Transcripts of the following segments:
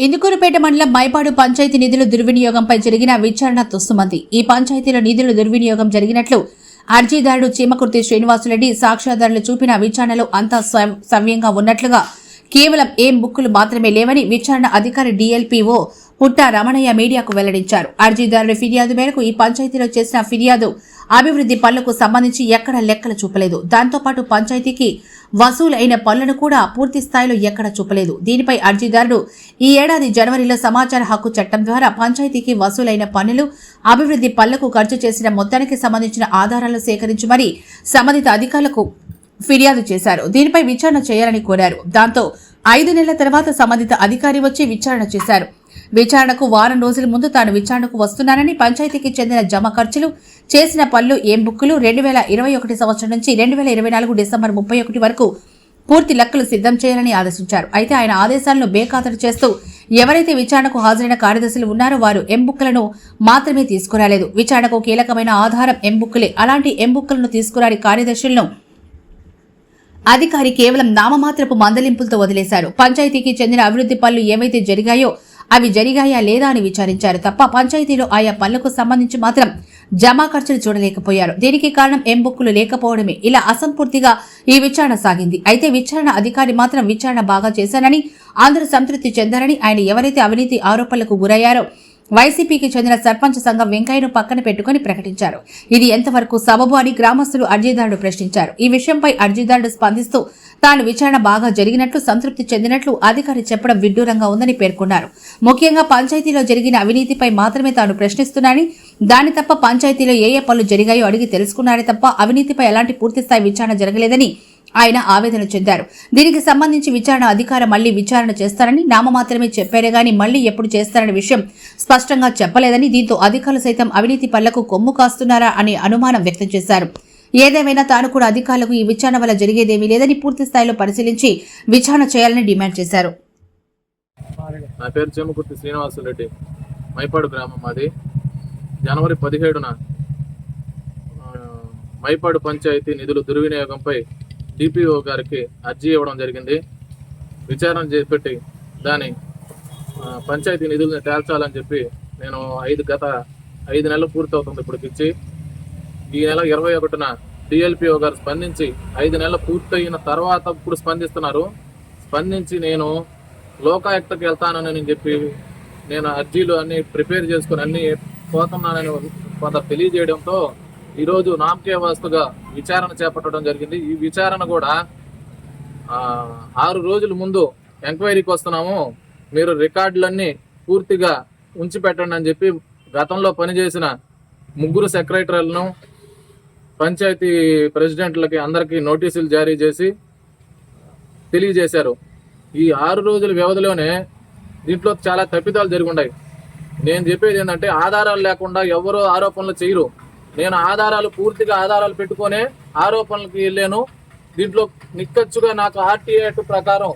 ఇందుకూరుపేట మండలం మైపాడు పంచాయతీ నిధుల దుర్వినియోగంపై జరిగిన విచారణ తుస్తుమంది ఈ పంచాయతీలో నిధుల దుర్వినియోగం జరిగినట్లు అర్జీదారుడు చీమకుర్తి శ్రీనివాసులరెడ్డి సాక్ష్యాధారులు చూపిన విచారణలో అంతా సవ్యంగా ఉన్నట్లుగా కేవలం ఏం బుక్కులు మాత్రమే లేవని విచారణ అధికారి డీఎల్పీఓ పుట్ట రమణయ్య మీడియాకు వెల్లడించారు. అర్జీదారుడి ఫిర్యాదు మేరకు ఈ పంచాయతీలో చేసిన ఫిర్యాదు అభివృద్ధి పనులకు సంబంధించి ఎక్కడ లెక్కలు చూపలేదు. దాంతోపాటు పంచాయతీకి వసూలైన పనులను కూడా పూర్తి స్థాయిలో ఎక్కడ చూపలేదు. దీనిపై అర్జీదారుడు ఈ ఏడాది జనవరిలో సమాచార హక్కు చట్టం ద్వారా పంచాయతీకి వసూలైన పన్నులు అభివృద్ధి పనులకు ఖర్చు చేసిన మొత్తానికి సంబంధించిన ఆధారాలు సేకరించి మరీ సంబంధిత అధికారులకు ఫిర్యాదు చేశారు. దీనిపై విచారణ చేయాలని కోరారు. దాంతో ఐదు నెలల తర్వాత సంబంధిత అధికారి వచ్చి విచారణ చేశారు. విచారణకు వారం రోజుల ముందు తాను విచారణకు వస్తున్నానని పంచాయతీకి చెందిన జమ ఖర్చులు చేసిన పనులు ఏం బుక్కులు రెండు వేల ఇరవై ఒకటి సంవత్సరం నుంచి రెండు వేల ఇరవై నాలుగు డిసెంబర్ ముప్పై ఒకటి వరకు పూర్తి లెక్కలు సిద్ధం చేయాలని ఆదేశించారు. అయితే ఆయన ఆదేశాలను బేఖాతరు చేస్తూ ఎవరైతే విచారణకు హాజరైన కార్యదర్శులు ఉన్నారో వారు ఎంబుక్లను మాత్రమే తీసుకురాలేదు. విచారణకు కీలకమైన ఆధారం ఎంబుక్కులే అలాంటి ఎంబుక్కులను తీసుకురాని కార్యదర్శులను అధికారి కేవలం నామమాత్రపు మందలింపులతో వదిలేశారు. పంచాయతీకి చెందిన అభివృద్ధి పనులు ఏవైతే జరిగాయో అవి జరిగాయా లేదా అని విచారించారు తప్ప పంచాయతీలో ఆయా పనులకు సంబంధించి మాత్రం జమా ఖర్చులు చూడలేకపోయారు. దీనికి కారణం ఎం బుక్కులు లేకపోవడమే. ఇలా అసంపూర్తిగా ఈ విచారణ సాగింది. అయితే విచారణ అధికారి మాత్రం విచారణ బాగా చేశానని అందరూ సంతృప్తి చెందారని ఆయన ఎవరైతే అవినీతి ఆరోపణలకు గురయ్యారో వైసీపీకి చెందిన సర్పంచ్ సంఘం వెంకయ్యను పక్కన పెట్టుకుని ప్రకటించారు. ఇది ఎంతవరకు సబబు అని గ్రామస్తులు అర్జీదారుడు ప్రశ్నించారు. ఈ విషయంపై అర్జీదారుడు స్పందిస్తూ తాను విచారణ బాగా జరిగినట్లు సంతృప్తి చెందినట్లు అధికారి చెప్పడం విడ్డూరంగా ఉందని పేర్కొన్నారు. ముఖ్యంగా పంచాయతీలో జరిగిన అవినీతిపై మాత్రమే తాను ప్రశ్నిస్తున్నానని దాని తప్ప పంచాయతీలో ఏ ఏ పనులు జరిగాయో అడిగి తెలుసుకున్నారే తప్ప అవినీతిపై ఎలాంటి పూర్తిస్థాయి విచారణ జరగలేదని ఆయన ఆవేదన చెందారు. దీనికి సంబంధించి విచారణ అధికార మళ్ళీ విచారణ చేస్తారని నామమాత్రమే చెప్పారే గాని మళ్ళీ ఎప్పుడు చేస్తారనే విషయం స్పష్టంగా చెప్పలేదని దీంతో అధికారులు సైతం అవినీతి పనులకు కొమ్ము కాస్తున్నారా అనే అనుమానం వ్యక్తం చేశారు. ఏదేమైనా తాను కూడా అధికారులకు ఈ విచారణ వల్ల జరిగేదేమీ లేదని పూర్తి స్థాయిలో పరిశీలించి విచారణ చేయాలని డిమాండ్ చేశారు. నా పేరు చేమకుర్తి శ్రీనివాసులరెడ్డి మైపాడు గ్రామం మాది. జనవరి పదిహేడున మైపాడు పంచాయతీ నిధుల దుర్వినియోగంపై డిపిఓ గారికి అర్జీ ఇవ్వడం జరిగింది. విచారణ చేపట్టి దాని పంచాయతీ నిధులను తేల్చాలని చెప్పి నేను ఐదు గత ఐదు నెలలు పూర్తవుతుంది ఇప్పటికిచ్చి ఈ నెల ఇరవై ఒకటిన డిఎల్పిఓ గారు స్పందించి ఐదు నెలలు పూర్తయిన తర్వాత ఇప్పుడు స్పందిస్తున్నారు. స్పందించి నేను లోకాయుక్తకి వెళ్తానని చెప్పి నేను అర్జీలు అన్ని ప్రిపేర్ చేసుకుని అన్ని పోతున్నానని కొంత తెలియజేయడంతో ఈరోజు నామకే వాస్తుగా విచారణ చేపట్టడం జరిగింది. ఈ విచారణ కూడా ఆరు రోజుల ముందు ఎంక్వైరీకి వస్తున్నాము. మీరు రికార్డులన్నీ పూర్తిగా ఉంచి పెట్టండి అని చెప్పి గతంలో పనిచేసిన ముగ్గురు సెక్రటరీలను పంచాయతీ ప్రెసిడెంట్లకి అందరికీ నోటీసులు జారీ చేసి తెలియజేశారు. ఈ ఆరు రోజుల వ్యవధిలోనే దీంట్లో చాలా తప్పిదాలు జరిగి ఉన్నాయి. నేను చెప్పేది ఏంటంటే ఆధారాలు లేకుండా ఎవరో ఆరోపణలు చేయరు. నేను ఆధారాలు పూర్తిగా ఆధారాలు పెట్టుకునే ఆరోపణలకు వెళ్ళాను. దీంట్లో నిక్కచ్చుగా నాకు ఆర్టీఐ ప్రకారం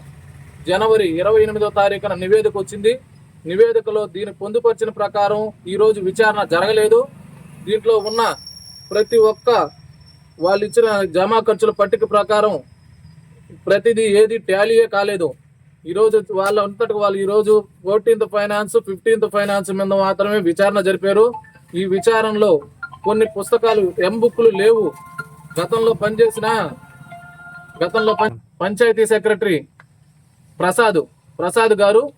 జనవరి ఇరవై ఎనిమిదో తారీఖున నివేదిక వచ్చింది. నివేదికలో దీన్ని పొందుపరిచిన ప్రకారం ఈరోజు విచారణ జరగలేదు. దీంట్లో ఉన్న ప్రతి ఒక్క వాళ్ళు ఇచ్చిన జమా ఖర్చుల పట్టిక ప్రకారం ప్రతిదీ ఏది ట్యాలీయే కాలేదు. ఈరోజు వాళ్ళ అంతటి వాళ్ళు ఈరోజు ఫోర్టీన్త్ ఫైనాన్స్ ఫిఫ్టీన్త్ ఫైనాన్స్ మీద మాత్రమే విచారణ జరిపారు. ఈ విచారణలో కొన్ని పుస్తకాలు ఎం బుక్లు లేవు. గతంలో పనిచేసిన గతంలో పం- పంచాయతీ సెక్రటరీ ప్రసాద్ ప్రసాద్ గారు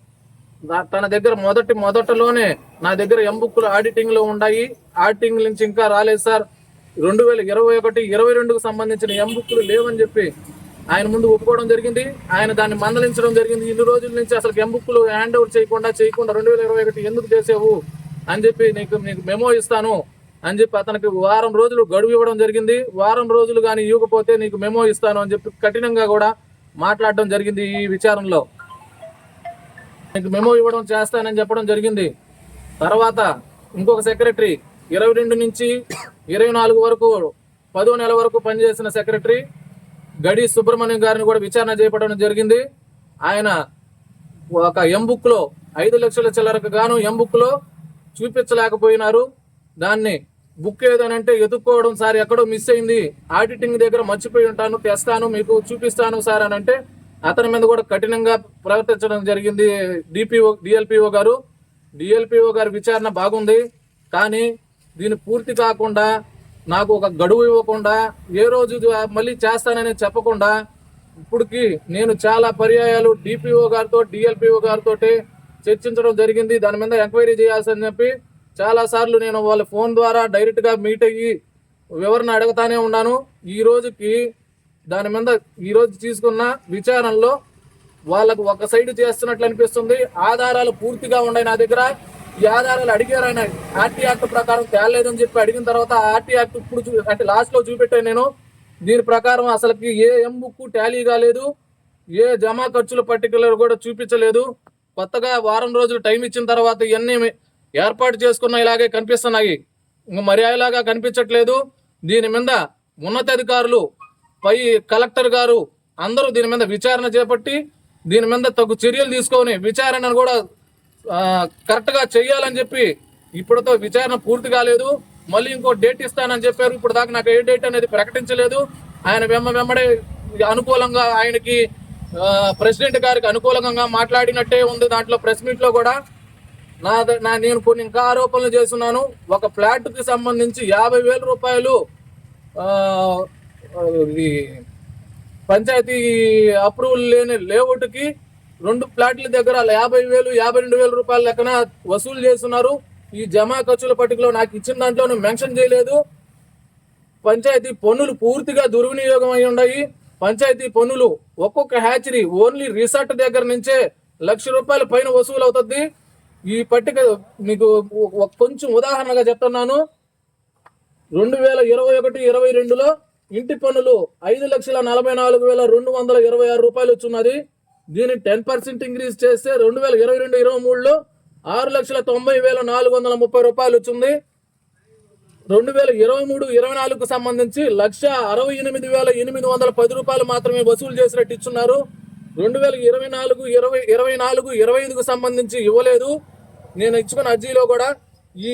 నా- తన దగ్గర మొదటి మొదటలోనే నా దగ్గర ఎం బుక్లు ఆడిటింగ్లో ఉన్నాయి ఆడిటింగ్ నుంచి ఇంకా రాలేదు సార్. రెండు వేల ఇరవై ఒకటి ఇరవై రెండుకు సంబంధించిన ఎం బుక్లు లేవని చెప్పి ఆయన ముందు ఒప్పుకోవడం జరిగింది. ఆయన దాన్ని మందలించడం జరిగింది. ఇన్ని రోజుల నుంచి అసలు ఎం బుక్లు హ్యాండ్ ఓవర్ చేయకుండా చేయకుండా రెండు వేల ఇరవై ఒకటి ఎందుకు చేసావు అని చెప్పి నీకు నీకు మెమో ఇస్తాను. అని చెప్పి అతనికి వారం రోజులు గడువు ఇవ్వడం జరిగింది. వారం రోజులు కానీ ఇవ్వకపోతే నీకు మెమో ఇస్తాను అని చెప్పి కఠినంగా కూడా మాట్లాడడం జరిగింది ఈ విచారణలో. నీకు మెమో ఇవ్వడం చేస్తానని చెప్పడం జరిగింది. తర్వాత ఇంకొక సెక్రటరీ ఇరవై రెండు నుంచి ఇరవై నాలుగు వరకు పదో నెల వరకు పనిచేసిన సెక్రటరీ గడి సుబ్రహ్మణ్యం గారిని కూడా విచారణ చేపట్టడం జరిగింది. ఆయన ఒక ఎంబుక్లో ఐదు లక్షల చిల్లరకు గాను ఎంబుక్లో చూపించలేకపోయినారు. దాన్ని బుక్ ఏదనంటే ఎదుక్కోవడం సార్ ఎక్కడో మిస్ అయింది. ఆడిటింగ్ దగ్గర మర్చిపోయి ఉంటాను తెస్తాను మీకు చూపిస్తాను సార్ అని అంటే అతని మీద కూడా కఠినంగా ప్రవర్తించడం జరిగింది డిపిఓ డిఎల్పిఓ గారు. డిఎల్పిఓ గారి విచారణ బాగుంది. కానీ దీని పూర్తి కాకుండా నాకు ఒక గడువు ఇవ్వకుండా ఏ రోజు మళ్ళీ చేస్తానని చెప్పకుండా ఇప్పటికి నేను చాలా పర్యాయాలు డిపిఓ గారితో డిఎల్పిఓ గారితో చర్చించడం జరిగింది. దాని మీద ఎంక్వైరీ చేయాల్సిందని చెప్పి చాలా సార్లు నేను వాళ్ళ ఫోన్ ద్వారా డైరెక్ట్గా మీట్ అయ్యి వివరణ అడుగుతానే ఉన్నాను. ఈ రోజుకి దాని మీద ఈ రోజు తీసుకున్న విచారణలో వాళ్ళకు ఒక సైడ్ చేస్తున్నట్లు అనిపిస్తుంది. ఆధారాలు పూర్తిగా ఉన్నాయి నా దగ్గర. ఈ ఆధారాలు అడిగారు ఆయన ఆర్టీ యాక్ట్ ప్రకారం తేలేదని చెప్పి అడిగిన తర్వాత ఆర్టీ యాక్ట్ ఇప్పుడు అంటే లాస్ట్లో చూపెట్టాను నేను. దీని ప్రకారం అసలుకి ఏ ఎం బుక్ టాలీ కాలేదు. ఏ జమా ఖర్చుల పర్టికులర్ కూడా చూపించలేదు. కొత్తగా వారం రోజులు టైం ఇచ్చిన తర్వాత ఇవన్నీ ఏర్పాటు చేసుకున్న ఇలాగే కనిపిస్తున్నాయి. ఇంక మర్యాదలాగా కనిపించట్లేదు. దీని మీద ఉన్నతాధికారులు పై కలెక్టర్ గారు అందరూ దీని మీద విచారణ చేపట్టి దీని మీద తగు చర్యలు తీసుకొని విచారణను కూడా కరెక్ట్గా చేయాలని చెయ్యాలని చెప్పి ఇప్పుడుతో విచారణ పూర్తి కాలేదు. మళ్ళీ ఇంకో డేట్ ఇస్తానని చెప్పారు. ఇప్పుడు దాకా నాకు ఏ డేట్ అనేది ప్రకటించలేదు. ఆయన వెమ్మ వెంబడే అనుకూలంగా ఆయనకి ప్రెసిడెంట్ గారికి అనుకూలంగా మాట్లాడినట్టే ఉంది దాంట్లో ప్రెస్ మీట్లో కూడా. నా నా నేను కొన్ని ఇంకా ఆరోపణలు చేస్తున్నాను. ఒక ఫ్లాట్కి సంబంధించి యాభై వేల రూపాయలు ఇది పంచాయతీ అప్రూవల్ లేని లేఅవుట్కి రెండు ఫ్లాట్ల దగ్గర యాభై వేలు యాభై రెండు వేల రూపాయల లెక్కన వసూలు చేస్తున్నారు. ఈ జమా ఖర్చుల పట్టికలో నాకు ఇచ్చిన దాంట్లో మెన్షన్ చేయలేదు. పంచాయతీ పన్నులు పూర్తిగా దుర్వినియోగం అయి ఉన్నాయి. పంచాయతీ పన్నులు ఒక్కొక్క హ్యాచరీ ఓన్లీ రిసార్ట్ దగ్గర నుంచే లక్ష రూపాయల పైన వసూలు అవుతుంది ఈ పట్టిక మీకు కొంచెం ఉదాహరణగా చెప్తున్నాను. రెండు వేల ఇరవై ఒకటి ఇరవై రెండులో ఇంటి పన్నులు ఐదు లక్షల నలభై నాలుగు వేల రెండు వందల ఇరవై ఆరు రూపాయలు వచ్చినది. దీన్ని టెన్ పర్సెంట్ ఇంక్రీజ్ చేస్తే రెండు వేల ఇరవై రెండు ఇరవై మూడులో ఆరు లక్షల తొంభై వేల నాలుగు వందల ముప్పై రూపాయలు వచ్చింది. రెండు వేల ఇరవై మూడు ఇరవై నాలుగుకు సంబంధించి లక్ష అరవై ఎనిమిది వేల ఎనిమిది వందల పది రూపాయలు మాత్రమే వసూలు చేసినట్టు ఇచ్చున్నారు. రెండు వేల ఇరవై నాలుగు ఇరవై ఇరవై నాలుగు ఇరవై ఐదుకు సంబంధించి ఇవ్వలేదు. నేను ఇచ్చుకున్న అర్జీలో కూడా ఈ